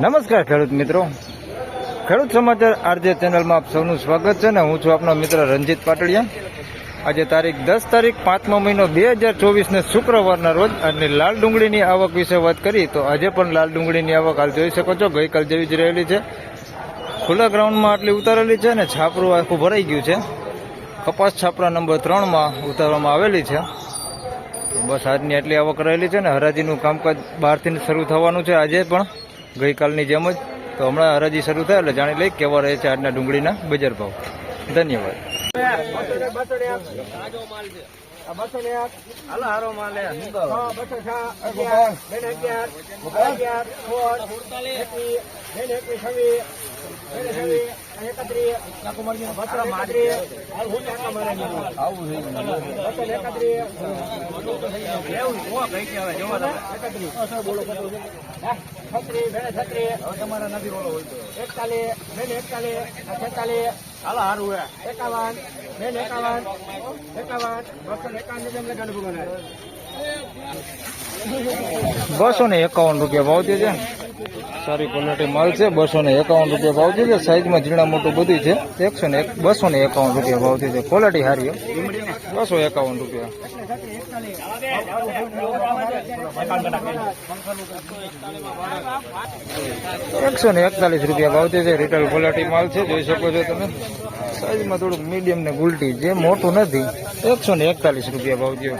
નમસ્કાર ખેડૂત મિત્રો. ખેડૂત સમાચાર આરજે ચેનલમાં આપ સૌનું સ્વાગત છે ને હું છું આપનો મિત્ર રંજીત પાટડિયા. આજે તારીખ દસ તારીખ પાંચમો મહિનો બે હજાર ચોવીસને શુક્રવારના રોજ આજની લાલ ડુંગળીની આવક વિશે વાત કરી તો આજે પણ લાલ ડુંગળીની આવક હાલ જોઈ શકો છો. ગઈકાલ જેવી જ રહેલી છે. ખુલ્લા ગ્રાઉન્ડમાં આટલી ઉતારેલી છે ને છાપરું આખું ભરાઈ ગયું છે. કપાસ છાપરા નંબર ત્રણમાં ઉતારવામાં આવેલી છે. બસ આજની આટલી આવક રહેલી છે ને હરાજીનું કામકાજ બહારથી શરૂ થવાનું છે. આજે પણ ગઈકાલની જેમ જ તો હમણાં હરાજી શરૂ થાય એટલે જાણી લઈ કેવા રહે છે આજના ડુંગળીના બજાર ભાવ. ધન્યવાદ. હું તમારા નથી બોલો એકતાલીસ બેન એકતાલીસ છેતાલીસ. હાલો હારું એકાવન બેન એકાવન. એકાવન. બસો એકાવન લગાડું બસો ને એકાવન રૂપિયા ભાવ છે. સારી ક્વોલિટી માલ છે બસો ને એકાવન રૂપિયા ભાવ છે સાઈઝમાં ઝીણા મોટું બધું છે. એકસો ને બસો ને એકાવન રૂપિયા ભાવ છે ક્વોલિટી સારી બસો એકાવન રૂપિયા. એકસો ને એકતાલીસ રૂપિયા ભાવ છે રિટેલ ક્વોલિટી માલ છે, જોઈ શકો છો તમે. સાઈઝમાં થોડુંક મીડિયમ ને ગુલટી જે મોટું નથી. એકસો ને એકતાલીસ રૂપિયા ભાવ થયો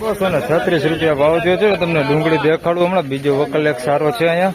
બસો ને છત્રીસ રૂપિયા ભાવ થયો છે. તમને ડુંગળી દેખાડું. હમણાં બીજો વકલ એક સારો છે અહીંયા.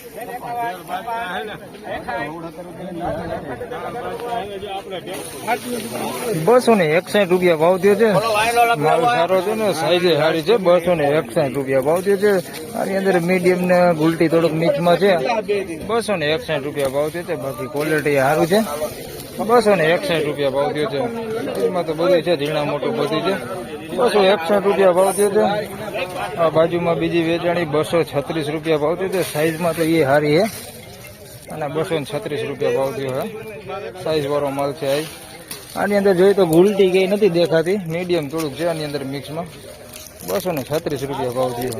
ને એકસાઠ રૂપિયા ભાવ થયો છે. માલ સારો છે ને સાઈઝે સારી છે, બસો ને એકસાઠ રૂપિયા ભાવ થયો છે. આની અંદર મીડિયમ ને ગુલટી થોડુંક નીચમાં છે. બસો ને એકસાઠ રૂપિયા ભાવ થયો છે, બાકી ક્વોલિટી સારું છે. બસો ને એકસાઠ રૂપિયા ભાવ થયો છે. એમાં તો બધું છે, ઝીણા મોટું બધું છે. બસો એકસઠ રૂપિયા ભાવ થયો છે. આ બાજુમાં બીજી વેચાણી બસો છત્રીસ રૂપિયા ભાવ થયો છે. સાઈઝમાં તો એ હારી છે અને બસો છત્રીસ રૂપિયા ભાવ થયો હે. સાઈઝવાળો માલ છે આ આની અંદર જોઈએ તો ગુલટી કઈ નથી દેખાતી. મીડિયમ થોડુંક છે આની અંદર મિક્સમાં. બસો ને છત્રીસ રૂપિયા ભાવ થયો.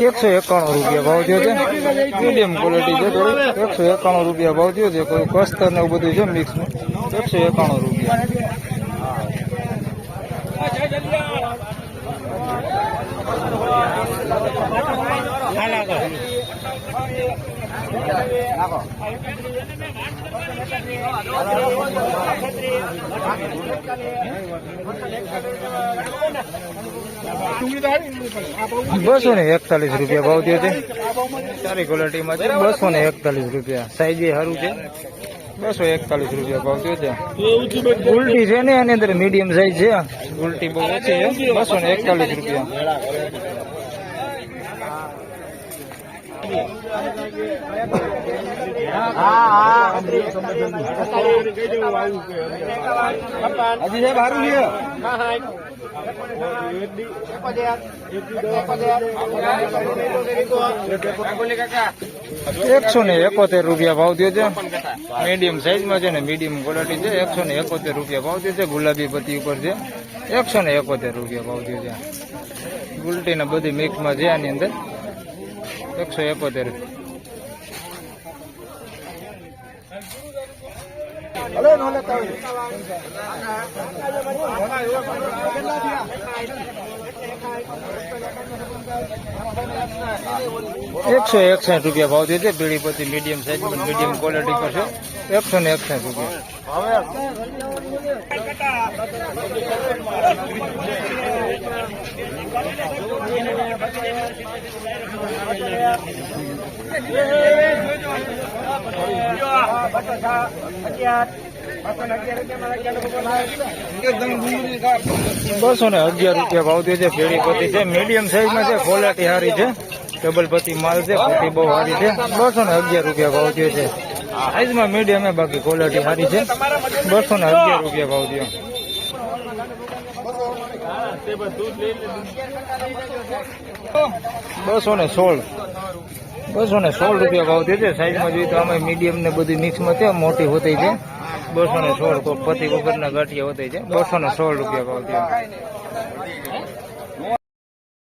એકસો એકાણું રૂપિયા ભાવ થયો છે. મીડિયમ ક્વોલિટી છે એકસો એકાણું રૂપિયા ભાવ થયો છે. કોઈ કસ્તર ને એવું બધું છે મિક્સમાં એકસો એકાણું રૂપિયા. બસો ને એકતાલીસ રૂપિયા ભાવ થયો છે. સારી ક્વોલિટીમાં છે. બસો ને એકતાલીસ રૂપિયા. સાઈઝ સારું છે. બસો એકતાલીસ રૂપિયા ભાવ થયો છે. ઉલટી છે ને, એની અંદર મીડિયમ સાઈઝ છે. ઉલટી બહુ ઓછી છે. બસો ને એકતાલીસ રૂપિયા. હજી સાહેબ સારું છે એકસો ને એકોતેર રૂપિયા ભાવ થયો છે. મીડિયમ સાઈઝમાં છે ને મીડિયમ ક્વોલિટી છે. એકસો ને એકોતેર રૂપિયા ભાવ થયો છે. ગુલાબી પત્તી ઉપર છે. એકસો ને એકોતેર રૂપિયા ભાવ થયો છે. ગુલટીને બધી મિક્સમાં છે આની અંદર. એકસો એકોતેર. એકસો એકસઠ રૂપિયા ભાવ દીધે. પીળી પછી મીડિયમ સાઈઝ મીડિયમ ક્વોલિટી પર છે. એકસો ને એકસઠ રૂપિયા. બસો ને અગિયાર રૂપિયા ભાવ દે છે ફેરી પતી છે. મીડિયમ સાઈઝમાં છે ક્વોલિટી સારી છે. ડબલ પત્તી માલ છે પતી બહુ સારી છે. બસો ને અગિયાર રૂપિયા ભાવ દે છે. સાઈઝમાં મીડિયમ એ બાકી ક્વોલિટી સારી છે. બસો ને અગિયાર રૂપિયા ભાવ દે. બસો ને સોળ. બસો ને સોળ રૂપિયા ભાવ થયો છે. સાઈઝમાં જોઈએ તો આમાં મીડિયમ ને બધી મિક્સમાં છે, મોટી હોતી છે. બસો ને સોળ પતિ વગરના ગાંઠિયા હોતી છે. બસો ને સોળ રૂપિયા ભાવ થયો.